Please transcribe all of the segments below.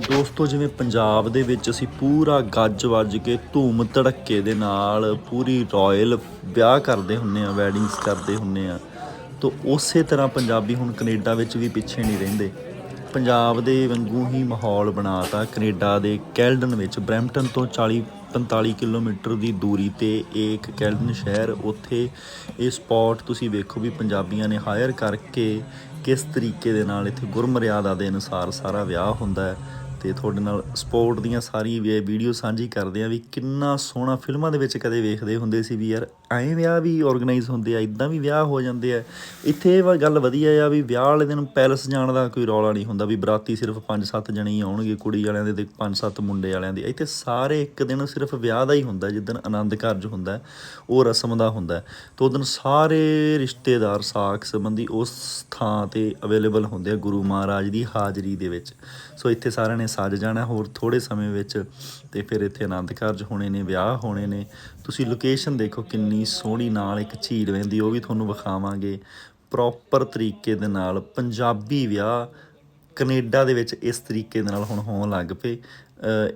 ਦੋਸਤੋ, ਜਿਵੇਂ ਪੰਜਾਬ ਦੇ ਵਿੱਚ ਅਸੀਂ ਪੂਰਾ ਗੱਜ ਵੱਜ ਕੇ ਧੂਮ ਧੜੱਕੇ ਦੇ ਨਾਲ ਪੂਰੀ ਰਾਇਲ ਵਿਆਹ ਕਰਦੇ ਹੁੰਨੇ ਆ ਵੈਡਿੰਗਸ ਕਰਦੇ ਹੁੰਨੇ ਆ ਤੋ ਉਸੇ ਤਰ੍ਹਾਂ ਪੰਜਾਬੀ ਹੁਣ ਕੈਨੇਡਾ ਵਿੱਚ ਵੀ ਪਿੱਛੇ ਨਹੀਂ ਰਹਿੰਦੇ। ਪੰਜਾਬ ਦੇ ਵਾਂਗੂ ਹੀ ਮਾਹੌਲ ਬਣਾਤਾ ਕੈਨੇਡਾ ਦੇ ਕੈਲਡਨ ਵਿੱਚ। ਬਰੈਂਪਟਨ ਤੋਂ 40 45 ਕਿਲੋਮੀਟਰ ਦੀ ਦੂਰੀ ਤੇ ਇਹ ਇੱਕ ਕੈਲਡਨ ਸ਼ਹਿਰ, ਉੱਥੇ ਇਹ ਸਪੌਟ ਤੁਸੀਂ ਵੇਖੋ ਵੀ ਪੰਜਾਬੀਆਂ ਨੇ ਹਾਇਰ ਕਰਕੇ ਕਿਸ ਤਰੀਕੇ ਦੇ ਨਾਲ ਇੱਥੇ ਗੁਰਮਰਿਆਦਾ ਦੇ ਅਨੁਸਾਰ ਸਾਰਾ ਵਿਆਹ ਹੁੰਦਾ ਹੈ। ਤੇ ਤੁਹਾਡੇ ਨਾਲ ਸਪੋਰਟ ਦੀਆਂ ਸਾਰੀ ਵੀਡੀਓ ਸਾਂਝੀ ਕਰਦੇ ਆ ਵੀ ਕਿੰਨਾ ਸੋਹਣਾ ਫਿਲਮਾਂ ਦੇ ਵਿੱਚ ਕਦੇ ਵੇਖਦੇ ਹੁੰਦੇ ਸੀ ਵੀ ਯਾਰ ਐਂ ਵਿਆਹ ਵੀ ਆਰਗੇਨਾਈਜ਼ ਹੁੰਦੇ ਆ ਇਦਾਂ ਵੀ ਵਿਆਹ ਹੋ ਜਾਂਦੇ ਆ। ਇੱਥੇ ਇਹ ਵਾ ਗੱਲ ਵਧੀਆ ਆ ਵੀ ਵਿਆਹ ਵਾਲੇ ਦਿਨ ਪੈਲਸ ਜਾਣ ਦਾ ਕੋਈ ਰੌਲਾ ਨਹੀਂ ਹੁੰਦਾ ਵੀ ਬਰਾਤੀ ਸਿਰਫ 5-7 ਜਣੇ ਹੀ ਆਉਣਗੇ, ਕੁੜੀ ਵਾਲਿਆਂ ਦੇ ਤੇ 5-7 ਮੁੰਡੇ ਵਾਲਿਆਂ ਦੇ। ਇੱਥੇ ਸਾਰੇ ਇੱਕ ਦਿਨ ਸਿਰਫ ਵਿਆਹ ਦਾ ਹੀ ਹੁੰਦਾ, ਜਿੱਦਣ ਆਨੰਦ ਕਾਰਜ ਹੁੰਦਾ, ਉਹ ਰਸਮ ਦਾ ਹੁੰਦਾ। ਹੈ। ਉਹ ਦਿਨ ਸਾਰੇ ਰਿਸ਼ਤੇਦਾਰ, ਸਾਖ ਸੰਬੰਧੀ ਉਸ ਥਾਂ ਤੇ ਅਵੇਲੇਬਲ ਹੁੰਦੇ ਆ ਗੁਰੂ ਮਹਾਰਾਜ ਦੀ ਹਾਜ਼ਰੀ ਦੇ ਵਿੱਚ। ਸੋ ਇੱਥੇ ਸਾਰਿਆਂ ਨੇ ਸੱਜ ਜਾਣਾ ਹੋਰ ਥੋੜੇ ਸਮੇਂ ਵਿੱਚ ਤੇ ਫਿਰ ਇੱਥੇ ਆਨੰਦ ਕਾਰਜ ਹੋਣੇ ਨੇ, ਵਿਆਹ ਹੋਣੇ ਨੇ। ਤੁਸੀਂ ਲੋਕੇਸ਼ਨ ਦੇਖੋ ਕਿੰਨੀ ਸੋਹਣੀ, ਨਾਲ ਇੱਕ ਝੀਲ ਵਹਿੰਦੀ, ਉਹ ਵੀ ਤੁਹਾਨੂੰ ਵਿਖਾਵਾਂਗੇ। ਪ੍ਰੋਪਰ ਤਰੀਕੇ ਦੇ ਨਾਲ ਪੰਜਾਬੀ ਵਿਆਹ ਕੈਨੇਡਾ ਦੇ ਵਿੱਚ ਇਸ ਤਰੀਕੇ ਦੇ ਨਾਲ ਹੁਣ ਹੋਣ ਲੱਗ ਪਏ।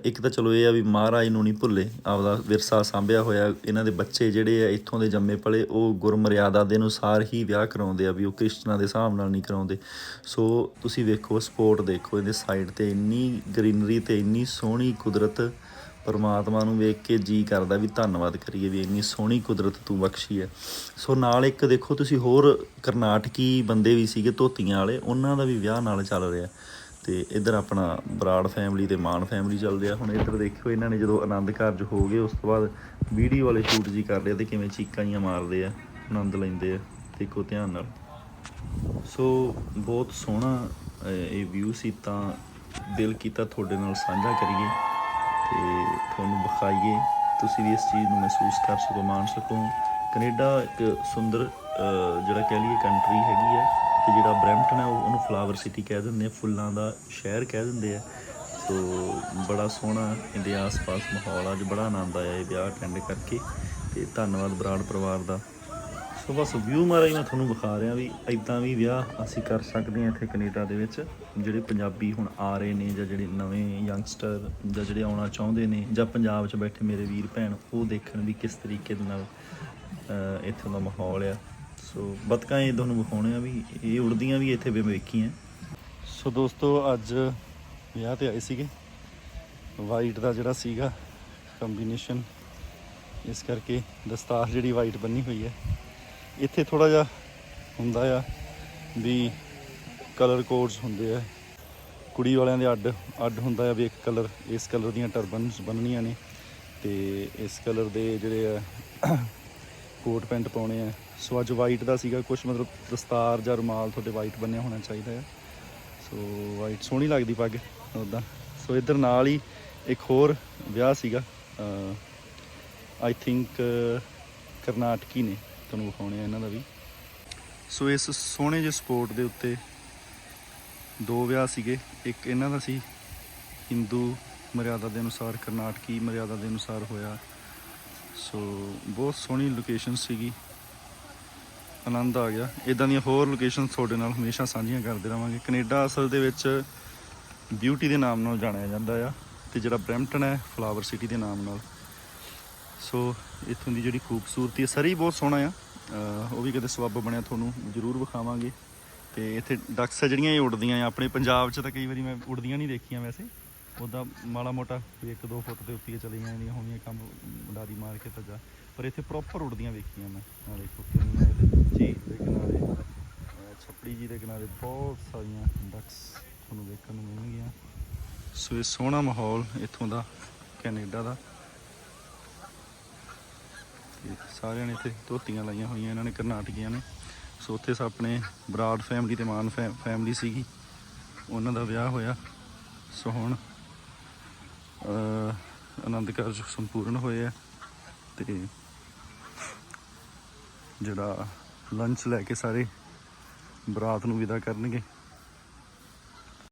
ਇੱਕ ਤਾਂ ਚਲੋ ਇਹ ਆ ਵੀ ਮਹਾਰਾਜ ਨੂੰ ਨਹੀਂ ਭੁੱਲੇ, ਆਪਦਾ ਵਿਰਸਾ ਸਾਂਭਿਆ ਹੋਇਆ, ਇਹਨਾਂ ਦੇ ਬੱਚੇ ਜਿਹੜੇ ਆ ਇੱਥੋਂ ਦੇ ਜੰਮੇ ਪਲੇ, ਉਹ ਗੁਰਮਰਿਆਦਾ ਦੇ ਅਨੁਸਾਰ ਹੀ ਵਿਆਹ ਕਰਾਉਂਦੇ ਆ ਵੀ ਉਹ ਕ੍ਰਿਸਚਨਾਂ ਦੇ ਹਿਸਾਬ ਨਾਲ ਨਹੀਂ ਕਰਾਉਂਦੇ। ਸੋ ਤੁਸੀਂ ਵੇਖੋ, ਸਪੋਰਟ ਦੇਖੋ, ਇਹਦੇ ਸਾਈਡ ਤੇ ਇੰਨੀ ਗ੍ਰੀਨਰੀ ਤੇ ਇੰਨੀ ਸੋਹਣੀ ਕੁਦਰਤ ਪਰਮਾਤਮਾ ਨੂੰ ਵੇਖ ਕੇ ਜੀ ਕਰਦਾ ਵੀ ਧੰਨਵਾਦ ਕਰੀਏ ਵੀ ਇੰਨੀ ਸੋਹਣੀ ਕੁਦਰਤ ਤੂੰ ਬਖਸ਼ੀ ਹੈ। ਸੋ ਨਾਲ ਇੱਕ ਦੇਖੋ ਤੁਸੀਂ ਹੋਰ ਕਰਨਾਟਕੀ ਬੰਦੇ ਵੀ ਸੀਗੇ ਧੋਤੀਆਂ ਵਾਲੇ, ਉਹਨਾਂ ਦਾ ਵੀ ਵਿਆਹ ਨਾਲ ਚੱਲ ਰਿਹਾ। ਤੇ ਇੱਧਰ ਆਪਣਾ ਬਰਾੜ ਫੈਮਿਲੀ ਤੇ ਮਾਨ ਫੈਮਿਲੀ ਚੱਲ ਰਿਹਾ। ਹੁਣ ਇੱਧਰ ਦੇਖਿਓ ਇਹਨਾਂ ਨੇ ਜਦੋਂ ਆਨੰਦ ਕਾਰਜ ਹੋ ਗਏ, ਉਸ ਤੋਂ ਬਾਅਦ ਵੀਡੀਓ ਵਾਲੇ ਸ਼ੂਟ ਜੀ ਕਰ ਰਹੇ ਤੇ ਕਿਵੇਂ ਚੀਕਾਂ ਜੀਆਂ ਮਾਰਦੇ ਆ, ਆਨੰਦ ਲੈਂਦੇ ਆ, ਦੇਖੋ ਧਿਆਨ ਨਾਲ। ਸੋ ਬਹੁਤ ਸੋਹਣਾ ਇਹ ਵਿਊ ਸੀ ਤਾਂ ਦਿਲ ਕੀਤਾ ਤੁਹਾਡੇ ਨਾਲ ਸਾਂਝਾ ਕਰੀਏ। ਤੇ ਤੁਹਾਨੂੰ ਵਿਖਾਈਏ। ਤੁਸੀਂ ਵੀ ਇਸ ਚੀਜ਼ ਨੂੰ ਮਹਿਸੂਸ ਕਰ ਸਕੋ ਮਾਣ ਸਕੋ। ਕੈਨੇਡਾ ਇੱਕ ਸੁੰਦਰ ਜਿਹੜਾ ਕਹਿ ਲਈਏ ਕੰਟਰੀ ਹੈਗੀ ਹੈ ਤੇ ਜਿਹੜਾ ਬਰੈਂਪਟਨ ਹੈ ਉਹ ਉਹਨੂੰ ਫਲਾਵਰ ਸਿਟੀ ਕਹਿ ਦਿੰਦੇ ਆ ਫੁੱਲਾਂ ਦਾ ਸ਼ਹਿਰ ਕਹਿ ਦਿੰਦੇ ਆ। ਸੋ ਬੜਾ ਸੋਹਣਾ ਇਹਦੇ ਆਸ-ਪਾਸ ਮਾਹੌਲ ਆ, ਅੱਜ ਬੜਾ ਆਨੰਦ ਆਇਆ ਇਹ ਵਿਆਹ ਅਟੈਂਡ ਕਰਕੇ ਤੇ ਧੰਨਵਾਦ ਬਰਾੜ ਪਰਿਵਾਰ ਦਾ। ਸੋ ਬਸ ਵਿਊ ਮਾਰਾ ਹੀ ਮੈਂ ਤੁਹਾਨੂੰ ਵਿਖਾ ਰਿਹਾ ਵੀ ਇਦਾਂ ਵੀ ਵਿਆਹ ਅਸੀਂ ਕਰ ਸਕਦੇ ਹਾਂ ਇੱਥੇ ਕੈਨੇਡਾ ਦੇ ਵਿੱਚ, ਜਿਹੜੇ ਪੰਜਾਬੀ ਹੁਣ ਆ ਰਹੇ ਨੇ ਜਾਂ ਜਿਹੜੇ ਨਵੇਂ ਯੰਗਸਟਰ ਜਾਂ ਜਿਹੜੇ ਆਉਣਾ ਚਾਹੁੰਦੇ ਨੇ ਜਾਂ ਪੰਜਾਬ 'ਚ ਬੈਠੇ ਮੇਰੇ ਵੀਰ ਭੈਣ, ਉਹ ਦੇਖਣ ਵੀ ਕਿਸ ਤਰੀਕੇ ਦੇ ਨਾਲ ਇੱਥੋਂ ਦਾ ਮਾਹੌਲ ਆ। ਸੋ ਬਤਕਾਂ ਇਹ ਤੁਹਾਨੂੰ ਵਿਖਾਉਣੇ ਆ ਵੀ ਇਹ ਉੜਦੀਆਂ ਵੀ ਇੱਥੇ ਮੈਂ ਵੇਖੀਆਂ ਸੋ ਦੋਸਤੋ, ਅੱਜ ਵਿਆਹ ਤੇ ਆਏ ਸੀਗੇ। ਵਾਈਟ ਦਾ ਜਿਹੜਾ ਸੀਗਾ ਕੰਬੀਨੇਸ਼ਨ, ਇਸ ਕਰਕੇ ਦਸਤਾਰ ਜਿਹੜੀ ਵਾਈਟ ਬੰਨੀ ਹੋਈ ਹੈ। ਇੱਥੇ ਥੋੜਾ ਜਿਹਾ ਹੁੰਦਾ ਆ ਵੀ ਕਲਰ ਕੋਡਸ ਹੁੰਦੇ ਆ। ਕੁੜੀ ਵਾਲਿਆਂ ਦੇ ਅੱਡ ਅੱਡ ਹੁੰਦਾ ਆ ਵੀ ਇੱਕ ਕਲਰ ਇਸ ਕਲਰ ਦੀਆਂ ਟਰਬਨਸ ਬੰਨਣੀਆਂ ਨੇ ਤੇ ਇਸ ਕਲਰ ਦੇ ਜਿਹੜੇ ਆ ਕੋਟ ਪੈਂਟ ਪਾਉਣੇ ਆ। ਸੋ ਅੱਜ ਵਾਈਟ ਦਾ ਸੀਗਾ ਕੁਝ ਮਤਲਬ ਦਸਤਾਰ ਜਾਂ ਰੁਮਾਲ ਤੁਹਾਡੇ ਵਾਈਟ ਬੰਨਿਆ ਹੋਣਾ ਚਾਹੀਦਾ ਆ। ਸੋ ਵਾਈਟ ਸੋਹਣੀ ਲੱਗਦੀ ਪੱਗ ਉਦਾਂ ਸੋ ਇੱਧਰ ਨਾਲ ਹੀ ਇੱਕ ਹੋਰ ਵਿਆਹ ਸੀਗਾ ਆਈ ਥਿੰਕ ਕਰਨਾਟਕੀ ਨੇ। ਤੁਹਾਨੂੰ ਵਿਖਾਉਣੇ ਆ ਇਹਨਾਂ ਦਾ ਵੀ। ਸੋ ਇਸ ਸੋਹਣੇ ਜਿਹੇ ਸਪੋਰਟ ਦੇ ਉੱਤੇ ਦੋ ਵਿਆਹ ਸੀਗੇ। ਇੱਕ ਇਹਨਾਂ ਦਾ ਸੀ ਹਿੰਦੂ ਮਰਿਆਦਾ ਦੇ ਅਨੁਸਾਰ ਕਰਨਾਟਕੀ ਮਰਿਆਦਾ ਦੇ ਅਨੁਸਾਰ ਹੋਇਆ। ਸੋ ਬਹੁਤ ਸੋਹਣੀ ਲੋਕੇਸ਼ਨ ਸੀਗੀ। ਆਨੰਦ ਆ ਗਿਆ। ਇਦਾਂ ਦੀਆਂ ਹੋਰ ਲੋਕੇਸ਼ਨ ਤੁਹਾਡੇ ਨਾਲ ਹਮੇਸ਼ਾ ਸਾਂਝੀਆਂ ਕਰਦੇ ਰਵਾਂਗੇ। ਕੈਨੇਡਾ ਅਸਲ ਦੇ ਵਿੱਚ ਬਿਊਟੀ ਦੇ ਨਾਮ ਨਾਲ ਜਾਣਿਆ ਜਾਂਦਾ ਆ। ਤੇ ਜਿਹੜਾ ਬਰੈਂਪਟਨ ਹੈ ਫਲਾਵਰ ਸਿਟੀ ਦੇ ਨਾਮ ਨਾਲ। ਸੋ ਇੱਥੋਂ ਦੀ ਜਿਹੜੀ ਖੂਬਸੂਰਤੀ ਹੈ, ਸਰੀ ਬਹੁਤ ਸੋਹਣਾ ਆ। ਉਹ ਵੀ ਕਦੇ ਸਬੱਬ ਬਣਿਆ, ਤੁਹਾਨੂੰ ਜ਼ਰੂਰ ਵਿਖਾਵਾਂਗੇ। ਤੇ ਇੱਥੇ ਡਕਸ ਆ ਜਿਹੜੀਆਂ ਇਹ ਉੱਡਦੀਆਂ ਆ, ਆਪਣੇ ਪੰਜਾਬ 'ਚ ਤਾਂ ਕਈ ਵਾਰੀ ਮੈਂ ਉੱਡਦੀਆਂ ਨਹੀਂ ਦੇਖੀਆਂ ਵੈਸੇ। ਉਹਦਾ ਮਾੜਾ ਮੋਟਾ ਕੋਈ ਇੱਕ ਦੋ ਫੁੱਟ ਦੇ ਉੱਤੇ ਹੀ ਚਲੀਆਂ ਜਾਂਦੀਆਂ ਹੋਣੀਆਂ ਕੰਮ, ਡਾਰੀ ਮਾਰ ਕੇ ਭੱਜਾ ਪਰ ਇੱਥੇ ਪ੍ਰੋਪਰ ਉੱਡਦੀਆਂ ਵੇਖੀਆਂ ਮੈਂ। ਆ ਦੇਖੋ ਕਿੰਨੀਆਂ ਇਹਦੇ ਝੀਲ ਦੇ ਕਿਨਾਰੇ ਅਹ ਛੱਪੜੀ ਜੀ ਦੇ ਕਿਨਾਰੇ ਬਹੁਤ ਸਾਰੀਆਂ ਡਕਸ ਤੁਹਾਨੂੰ ਵੇਖਣ ਨੂੰ ਮਿਲਣਗੀਆਂ। ਸੋ ਇਹ ਸੋਹਣਾ ਮਾਹੌਲ ਇੱਥੋਂ ਦਾ, ਕੈਨੇਡਾ ਦਾ। ਸਾਰਿਆਂ ਨੇ ਇੱਥੇ ਧੋਤੀਆਂ ਲਾਈਆਂ ਹੋਈਆਂ, ਇਹਨਾਂ ਨੇ ਕਰਨਾਟਕੀਆਂ ਨੇ। ਸੋ ਉੱਥੇ ਸ ਆਪਣੇ ਬਰਾੜ ਫੈਮਿਲੀ ਤੇ ਮਾਨ ਫੈ- ਫੈਮਿਲੀ ਸੀਗੀ। ਉਹਨਾਂ ਦਾ ਵਿਆਹ ਹੋਇਆ। ਸੋ ਹੁਣ ਆਨੰਦ ਕਾਰਜ ਸੰਪੂਰਨ ਹੋਏ ਆ ਤੇ ਜਿਹੜਾ ਲੰਚ ਲੈ ਕੇ ਸਾਰੇ ਬਰਾਤ ਨੂੰ ਵਿਦਾ ਕਰਨਗੇ।